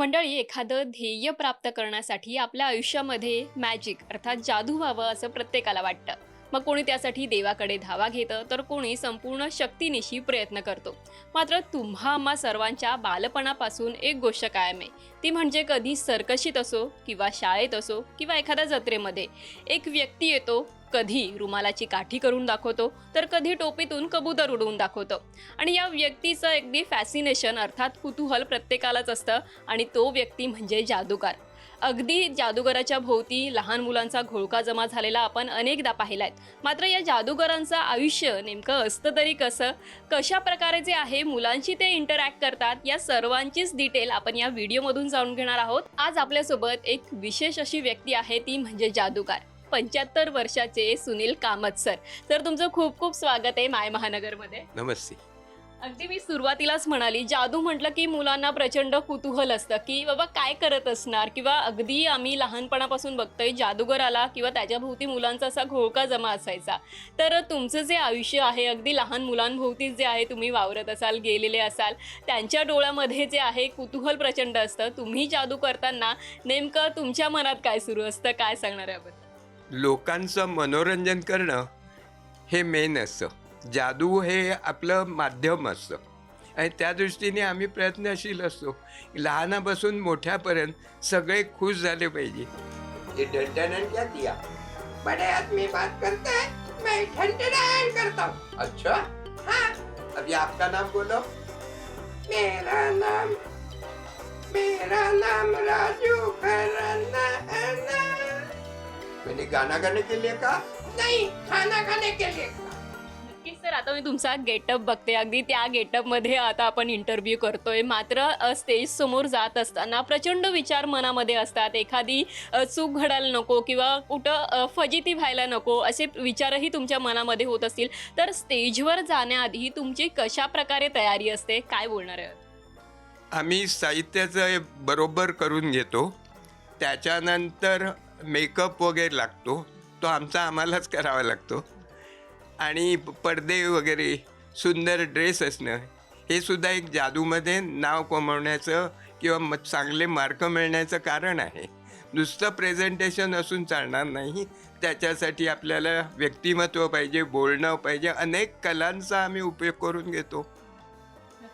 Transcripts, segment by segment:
मंडळी एखादं ध्येय प्राप्त करण्यासाठी आपल्या आयुष्यामध्ये मॅजिक अर्थात जादू व्हावं असं प्रत्येकाला वाटतं. मग कोणी त्यासाठी देवाकडे धावा घेतं तर कोणी संपूर्ण शक्तीनिशी प्रयत्न करतो. मात्र तुम्हा आम्हा सर्वांच्या बालपणापासून एक गोष्ट कायम आहे. ती म्हणजे कधी सर्कशीत असो किंवा शाळेत असो किंवा एखाद्या जत्रेमध्ये. एक व्यक्ती येतो कधी रुमालाची काठी करून दाखवतो तर कधी टोपीतून कबूतर उडवून दाखवतो. आणि या व्यक्तीचं अगदी फॅसिनेशन अर्थात कुतूहल प्रत्येकालाच असतं आणि तो व्यक्ती म्हणजे जादूगार. अगदी जादूगराच्या भोवती लहान मुलांचा घोळका जमा झालेला आपण अनेकदा पाहिलाय. मात्र या जादूगरांचं आयुष्य नेमकं असतं तरी कसं? कशा प्रकारे जे आहे मुलांशी ते इंटरॅक्ट करतात या सर्वांचीच डिटेल आपण या व्हिडिओमधून जाणून घेणार आहोत. आज आपल्यासोबत एक विशेष अशी व्यक्ती आहे ती म्हणजे जादूगार. पंच्याहत्तर वर्षाचे सुनील कामत सर तर तुमचं खूप खूप स्वागत आहे माय महानगरमध्ये. नमस्ते. अगदी मी सुरुवातीलाच म्हणाली जादू म्हटलं की मुलांना प्रचंड कुतूहल असतं की बाबा काय करत असणार? किंवा अगदी आम्ही लहानपणापासून बघतोय जादूगर आला किंवा त्याच्या भोवती मुलांचा असा घोळका जमा असायचा. तर तुमचं जे आयुष्य आहे अगदी लहान मुलांभोवती जे आहे तुम्ही वावरत असाल गेलेले असाल त्यांच्या डोळ्यामध्ये जे आहे कुतूहल प्रचंड असतं. तुम्ही जादू करताना नेमकं तुमच्या मनात काय सुरू असतं? काय सांगणार याबद्दल? लोकांचं मनोरंजन करणं हे मेन असतं. जादू हे आपलं माध्यम असतं. आणि त्या दृष्टीने आम्ही प्रयत्नशील असतो. लहानापासून मोठ्यापर्यंत सगळे खुश झाले पाहिजे. ये ठणठणाण क्या किया बड़े आदमी बात करते हैं मैं ठणठणाण करता हूँ. अच्छा? हाँ। अभी आपका नाम बोलो। मेरा नाम मेरा नाम राजू खन्ना है ना? मैंने गाना गाने के लिए कहा? नहीं खाना खाने के लिए कहा। नक्कीच सर आता मी तुमचा गेटअप बघते. अगदी त्या गेटअपमध्ये आता आपण इंटरव्ह्यू करतोय. मात्र स्टेज समोर जात असताना प्रचंड विचार मनामध्ये असतात. एखादी अ, चूक घडायला नको किंवा कुठं अ, फजिती व्हायला नको असे विचारही तुमच्या मनामध्ये होत असतील. तर स्टेजवर जाण्याआधी तुमची कशा प्रकारे तयारी असते? काय बोलणार आहे आम्ही साहित्याचं बरोबर करून घेतो. त्याच्यानंतर मेकअप वगैरे लागतो तो आमचा आम्हालाच करावा लागतो. आणि पडदे वगैरे सुंदर ड्रेस असणं हे सुद्धा एक जादूमध्ये नाव कमवण्याचं किंवा म चांगले मार्क मिळण्याचं कारण आहे. नुसतं प्रेझेंटेशन असून चालणार नाही त्याच्यासाठी आपल्याला व्यक्तिमत्व पाहिजे बोलणं पाहिजे अनेक कलांचा आम्ही उपयोग करून घेतो.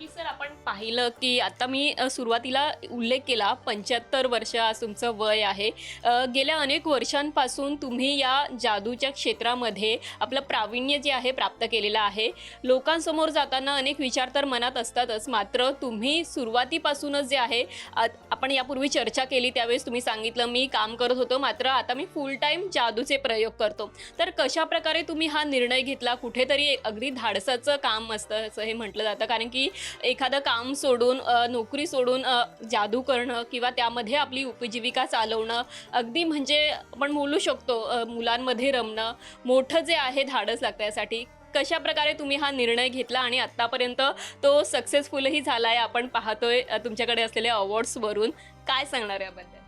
की सर आपण पाहिलं की आता मी अ, सुरुवातीला उल्लेख केला पंच्याहत्तर वर्ष आज तुमचं वय आहे. अ, गेल्या अनेक वर्षांपासून तुम्ही या जादूच्या क्षेत्रामध्ये आपलं प्रावीण्य जे आहे प्राप्त केलेलं आहे. लोकांसमोर जाताना अनेक विचार तर मनात असतातच मात्र तुम्ही सुरुवातीपासूनच जे आहे आ- आपण यापूर्वी चर्चा केली त्यावेळेस तुम्ही सांगितलं मी काम करत होतो मात्र आता मी फुल टाईम जादूचे प्रयोग करतो. तर कशा प्रकारे तुम्ही हा निर्णय घेतला? कुठेतरी अगदी धाडसाचं काम असतं असं हे म्हटलं जातं. कारण की एखादं काम सोडून नोकरी सोडून जादू करणं किंवा त्यामध्ये आपली उपजीविका चालवणं अगदी म्हणजे आपण बोलू शकतो मुलांमध्ये रमणं मोठं जे आहे धाडस लागतं यासाठी कशा प्रकारे तुम्ही हा निर्णय घेतला आणि आत्तापर्यंत तो सक्सेसफुलही झाला आहे आपण पाहतोय तुमच्याकडे असलेल्या अवॉर्ड्सवरून काय सांगणार याबद्दल?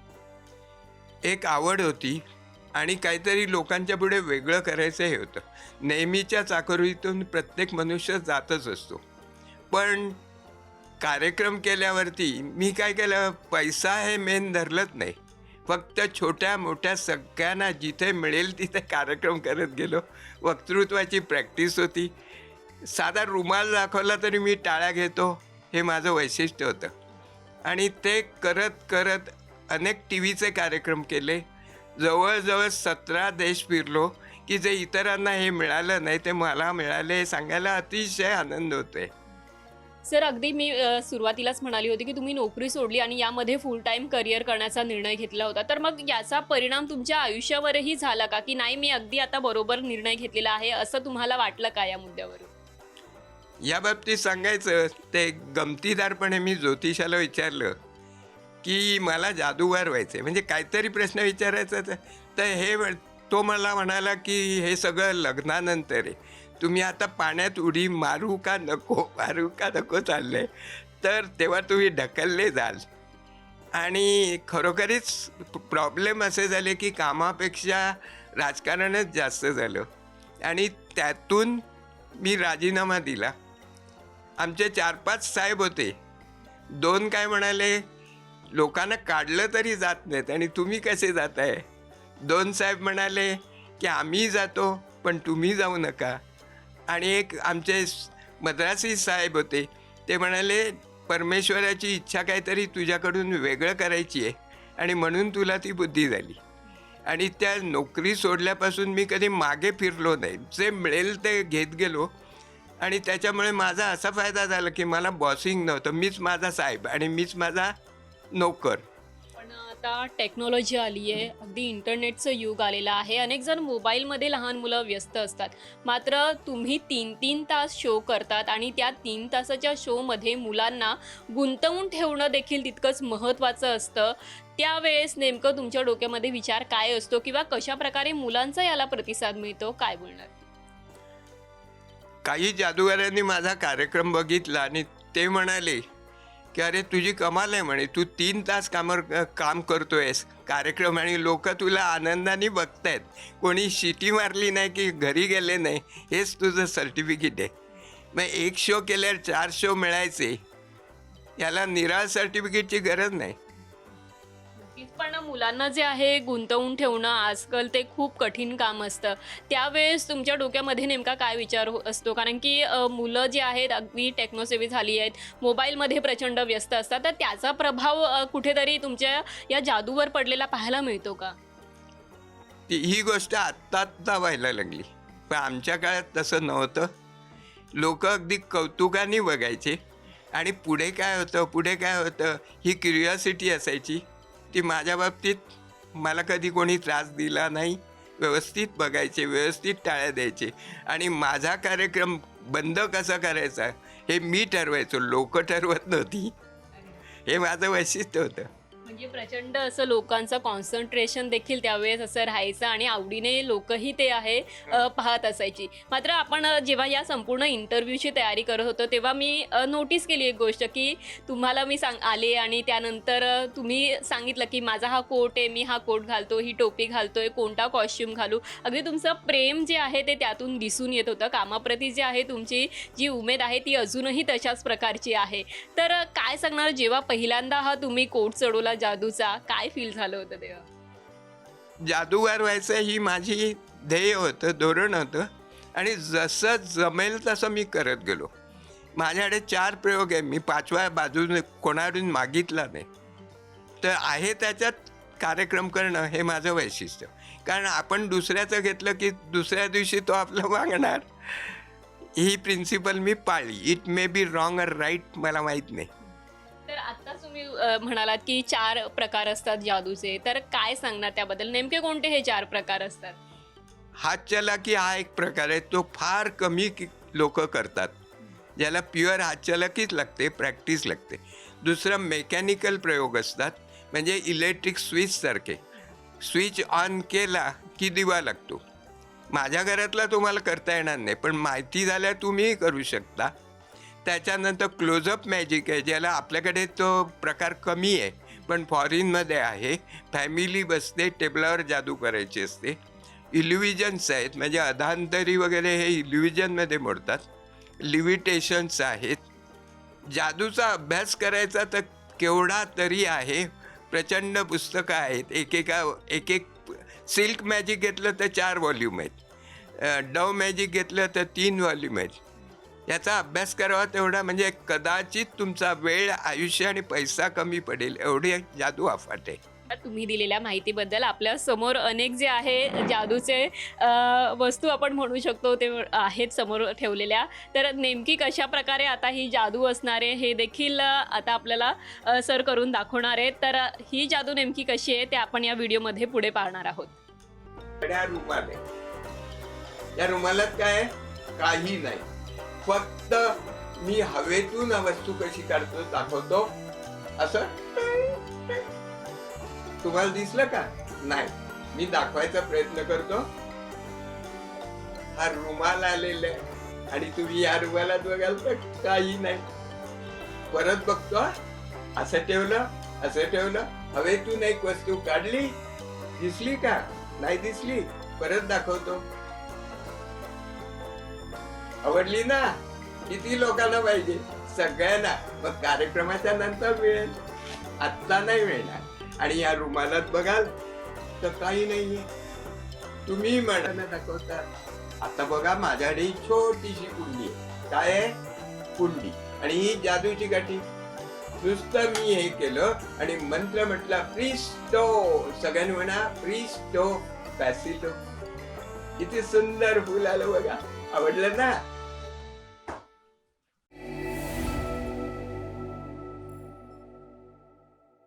एक आवड होती आणि काहीतरी लोकांच्या पुढे वेगळं करायचं हे होतं. नेहमीच्या चाकरीतून प्रत्येक मनुष्य जातच असतो. पण कार्यक्रम केल्यावरती मी काय केलं पैसा हे मेन धरलंच नाही. फक्त छोट्या मोठ्या सगळ्यांना जिथे मिळेल तिथे कार्यक्रम करत गेलो. वक्तृत्वाची प्रॅक्टिस होती. साधा रुमाल दाखवला तरी मी टाळ्या घेतो हे माझं वैशिष्ट्य होतं. आणि ते करत करत अनेक टी व्हीचे कार्यक्रम केले. जवळजवळ सतरा देश फिरलो की जे इतरांना हे मिळालं नाही ते मला मिळाले हे सांगायला अतिशय आनंद होतो आहे सर अगदी मी सुरुवातीलाच म्हणाली होती की तुम्ही नोकरी सोडली आणि यामध्ये फुल टाईम करिअर करण्याचा निर्णय घेतला होता. तर मग याचा परिणाम तुमच्या आयुष्यावरही झाला का? की नाही मी अगदी आता बरोबर निर्णय घेतलेला आहे असं तुम्हाला वाटलं का या मुद्द्यावरून? या बाबतीत सांगायचं ते गमतीदारपणे मी ज्योतिषाला विचारलं की मला जादूगार व्हायचं आहे म्हणजे काहीतरी प्रश्न विचारायचा तर हे तो मला म्हणाला की हे सगळं लग्नानंतर आहे. तुम्ही आता पाण्यात उडी मारू का नको मारू का नको चालले? तर तेव्हा तुम्ही ढकलले जाल. आणि खरोखरीच प्रॉब्लेम असे झाले की कामापेक्षा राजकारणच जास्त झालं. आणि त्यातून मी राजीनामा दिला. आमचे चार पाच साहेब होते. दोन काय म्हणाले लोकांना काढलं तरी जात नाहीत आणि तुम्ही कसे जाताय? दोन साहेब म्हणाले की आम्ही जातो पण तुम्ही जाऊ नका. आणि एक आमचे मद्रासी साहेब होते ते म्हणाले परमेश्वराची इच्छा काहीतरी तुझ्याकडून वेगळं करायची आहे आणि म्हणून तुला ती बुद्धी झाली. आणि त्या नोकरी सोडल्यापासून मी कधी मागे फिरलो नाही. जे मिळेल ते घेत गेलो. आणि त्याच्यामुळे माझा असा फायदा झाला की मला बॉसिंग नव्हतं. मीच माझा साहेब आणि मीच माझा नोकर. आता टेक्नॉलॉजी आली आहे अगदी इंटरनेटचं युग आलेलं आहे. अनेक जण मोबाईलमध्ये लहान मुलं व्यस्त असतात. मात्र तुम्ही तीन तीन तास शो करतात आणि त्या तीन तासाच्या शोमध्ये मुलांना गुंतवून ठेवणं देखील तितकंच महत्त्वाचं असतं. त्यावेळेस नेमकं तुमच्या डोक्यामध्ये विचार काय असतो किंवा कशा प्रकारे मुलांचा याला प्रतिसाद मिळतो? काय बोलणार? काही जादूगारांनी माझा कार्यक्रम बघितला आणि ते म्हणाले की अरे तुझी कमाल आहे म्हणे. तू तीन तास कामावर काम करतोयस. कार्यक्रम आणि लोक तुला आनंदाने बघतायत. कोणी शिटी मारली नाही की घरी गेले नाही हेच तुझं सर्टिफिकेट आहे. मग एक शो केल्यावर चार शो मिळायचे. याला निराळ सर्टिफिकेटची गरज नाही. नक्कीच पण मुलांना जे आहे गुंतवून ठेवणं आजकाल ते खूप कठीण काम असतं. त्यावेळेस तुमच्या डोक्यामध्ये नेमका काय विचार हो- असतो? कारण की अ, मुलं जी आहेत अगदी टेक्नोसेवी झाली आहेत मोबाईलमध्ये प्रचंड व्यस्त असतात तर त्याचा प्रभाव अ, कुठेतरी तुमच्या या जादूवर पडलेला पाहायला मिळतो का? ती ही गोष्ट आत्ता आत्ता व्हायला लागली. पण आमच्या काळात तसं नव्हतं. लोक अगदी कौतुकाने बघायचे. आणि पुढे काय होतं पुढे काय होतं ही क्युरिओसिटी असायची. ती माझ्या बाबतीत मला कधी कोणी त्रास दिला नाही. व्यवस्थित बघायचे व्यवस्थित टाळ्या द्यायचे. आणि माझा कार्यक्रम बंद कसा करायचा हे मी ठरवायचो. लोक ठरवत नव्हती. हे माझं वैशिष्ट्य होतं. म्हणजे प्रचंड असं लोकांचं कॉन्सन्ट्रेशन देखील त्यावेळेस असं राहायचं आणि आवडीने लोकही ते आहे अ, पाहत असायची. मात्र आपण अ, जेव्हा या संपूर्ण इंटरव्ह्यूची तयारी करत होतो तेव्हा मी नोटीस केली एक गोष्ट की तुम्हाला मी सांग आले आणि त्यानंतर अ, तुम्ही सांगितलं की माझा हा कोट आहे मी हा कोट घालतो ही टोपी घालतोय कोणता कॉस्ट्युम घालू. अगदी तुमचं प्रेम जे आहे ते त्यातून दिसून येत होतं. कामाप्रती जे आहे तुमची जी उमेद आहे ती अजूनही तशाच प्रकारची आहे. तर अ, काय सांगणार? जेव्हा पहिल्यांदा हा तुम्ही कोट चढवला जादूचा काय फील झालं होतं तेव्हा? जादूगार व्हायचं ही माझी ध्येय होतं धोरण होतं. आणि जसं जमेल तसं मी करत गेलो. माझ्याकडे चार प्रयोग आहे. मी पाचव्या बाजूने कोणाकडून मागितला नाही. तर आहे त्याच्यात कार्यक्रम करणं हे माझं वैशिष्ट्य. कारण आपण दुसऱ्याचं घेतलं की दुसऱ्या दिवशी तो आपलं मागणार. ही प्रिन्सिपल मी पाळली. It may be wrong or right मला माहीत नाही. आता तुम्ही अ, म्हणालात की चार प्रकार असतात जादूचे. तर काय सांगणार त्याबद्दल? नेमके कोणते हे चार प्रकार असतात? हात चलाकी हा एक प्रकार आहे. तो फार कमी लोक करतात. ज्याला प्युअर हात लागते प्रॅक्टिस लागते. दुसरं मेकॅनिकल प्रयोग असतात. म्हणजे इलेक्ट्रिक स्विचसारखे स्विच ऑन केला की दिवा लागतो. माझ्या घरातला तुम्हाला करता येणार नाही. पण माहिती झाल्या तुम्हीही करू शकता. त्याच्यानंतर क्लोजअप मॅजिक आहे ज्याला आपल्याकडे तो प्रकार कमी आहे. पण फॉरेनमध्ये आहे फॅमिली बसते टेबलावर जादू करायची असते. इल्युविजन्स आहेत म्हणजे अधांतरी वगैरे हे इल्युविजनमध्ये मोडतात. लिव्हिटेशन्स आहेत. जादूचा अभ्यास करायचा तर केवढा तरी आहे. प्रचंड पुस्तकं आहेत. एकेका एक एक सिल्क मॅजिक घेतलं तर चार व्हॉल्यूम आहेत. डव मॅजिक घेतलं तर तीन व्हॉल्यूम आहेत. याचा अभ्यास करावा तेवढा म्हणजे कदाचित तुमचा वेळ आयुष्य आणि पैसा कमी पडेल एवढी जादू अफाट आहे. तुम्ही दिलेल्या माहितीबद्दल आपल्यासमोर अनेक जे आहे जादूचे वस्तू आपण म्हणू शकतो ते आहेत समोर ठेवलेल्या. तर नेमकी कशा प्रकारे आता ही जादू असणार आहे हे देखील आता आपल्याला सर करून दाखवणार आहेत. तर ही जादू नेमकी कशी आहे ते आपण या व्हिडिओमध्ये पुढे पाहणार आहोत. रुमाल आहे. या रुमालात काय आहे? काही नाही. फक्त मी हवेतून वस्तू कशी काढतो दाखवतो? असं तुम्हाला दिसलं का? नाही. मी दाखवायचा प्रयत्न करतो. हा रुमाल आलेला आहे. आणि तुम्ही या रुमालात बघाल तर काही नाही. परत बघतो असं ठेवलं असं ठेवलं. हवेतून एक वस्तू काढली. दिसली का? नाही दिसली. परत दाखवतो. आवडली ना? किती लोकांना पाहिजे? सगळ्यांना. मग कार्यक्रमाच्या नंतर मिळेल. आत्ता नाही मिळणार. आणि या रुमालात बघाल तर काही नाहीये. तुम्ही म्हणाला दाखवता. आता बघा माझ्याकडे छोटीशी कुंडी आहे. काय आहे? कुंडी. आणि ही जादूची गाठी. नुसतं मी हे केलं आणि मंत्र म्हटला प्रिस्टो. सगळ्यांनी म्हणा प्रिस्टो पॅसिलो. किती सुंदर फुल आलं बघा. आवडलं ना?